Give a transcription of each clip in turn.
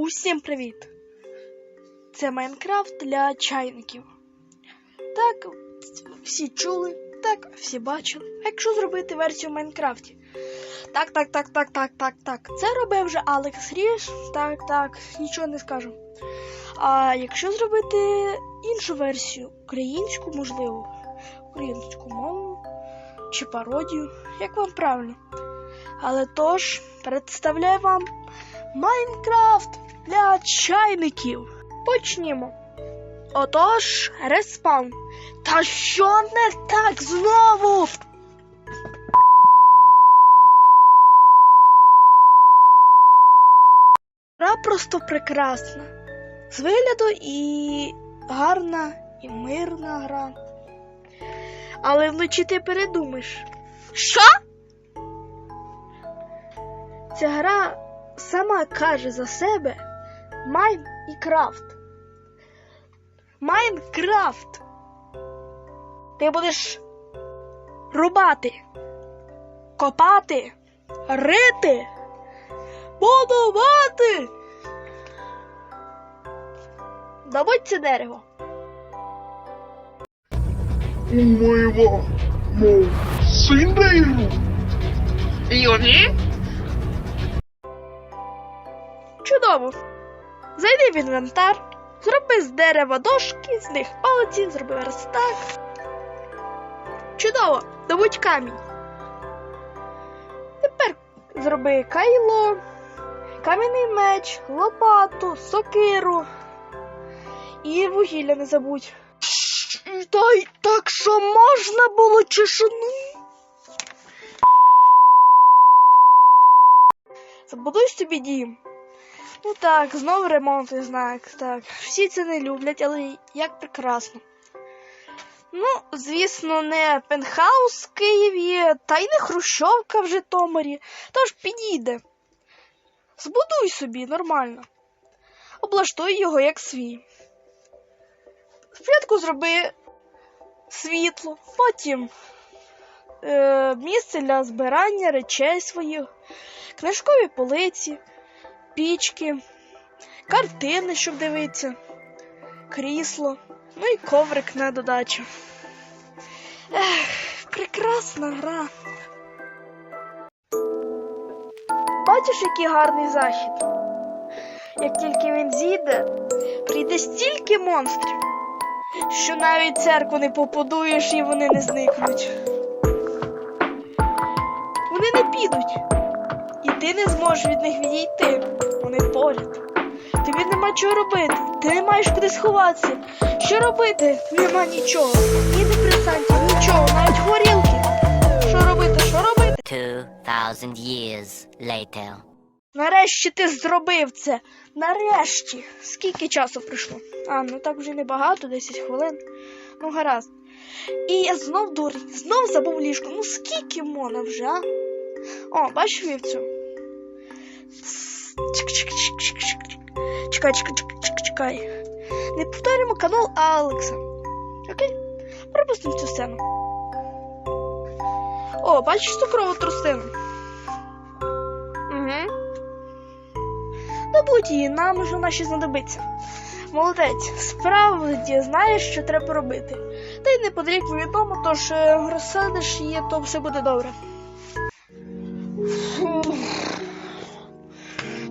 Усім привіт! Це Майнкрафт для чайників. Так, всі чули, так, всі бачили. А якщо зробити версію в Майнкрафті? Так, так, так, так, так, так, так. Це робив вже Алекс Ріш. Так, так, нічого не скажу. А якщо зробити іншу версію, українську, можливо, українську мову чи пародію, як вам правильно. Але тож, представляю вам Майнкрафт для чайників. Почнімо. Отож, респаун. Та що не так знову? Гра просто прекрасна. З вигляду і гарна, і мирна гра. Але вночі ти передумаєш. Що? Ця гра сама каже за себе Майн і Крафт. Майнкрафт. Ти будеш рубати, копати, рити, будувати. Добудь це дерево. Умива, мов синейру. Юні? Чудово. Зайди в інвентар, зроби з дерева дошки, з них палиці, зроби верстак. Чудово, добудь камінь. Тепер зроби кайло, кам'яний меч, лопату, сокиру і вугілля не забудь. Дай так, що можна було чешину. Забудуй собі дім. Ну так, знову ремонтний знак. Так, всі це не люблять, але як прекрасно. Ну, звісно, не пентхаус в Києві, та й не Хрущовка в Житомирі. Тож підійде. Збудуй собі нормально. Облаштуй його як свій. Спочатку зроби світло, потім е, місце для збирання речей своїх, книжкові полиці пічки, картини, щоб дивитися, крісло, ну і коврик на додачу. Ех, прекрасна гра. Бачиш, який гарний захід? Як тільки він зійде, прийде стільки монстрів, що навіть церкву не побудуєш і вони не зникнуть. Вони не підуть ти не зможеш від них відійти. Вони поряд. Тобі нема чого робити. Ти не маєш куди сховатися. Що робити? Нема нічого. Ні депресантів, нічого, навіть горілки. Що робити? Що робити? 2,000 years later. Нарешті ти зробив це. Нарешті. Скільки часу пройшло? А, ну так вже небагато, 10 хвилин. Ну, гаразд. І я знов дурень, знов забув ліжко. Ну скільки можна вже, а? О, бачиш вівцю? Чик-чик-чик-чик-чик. Чекай, чекай, чекай, чекай. Не повторюємо канал Алекса. Окей? Пропустимо цю сцену. О, бачиш цукрову тростину? Угу. Добудь її, нам вже наші знадобиться. Молодець, справді знаєш, що треба робити. Та й неподалік відомо, тож е, розсадиш її, то все буде добре.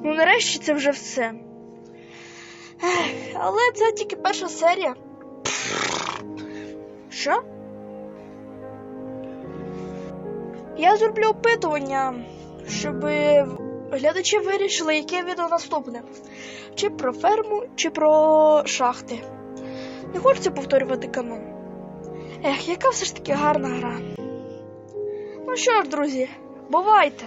Ну, нарешті це вже все. Але це тільки перша серія. Що? Я зроблю опитування, щоб глядачі вирішили, яке відео наступне. Чи про ферму, чи про шахти. Не хочеться повторювати канон. Ех, яка все ж таки гарна гра. Ну що ж, друзі, бувайте!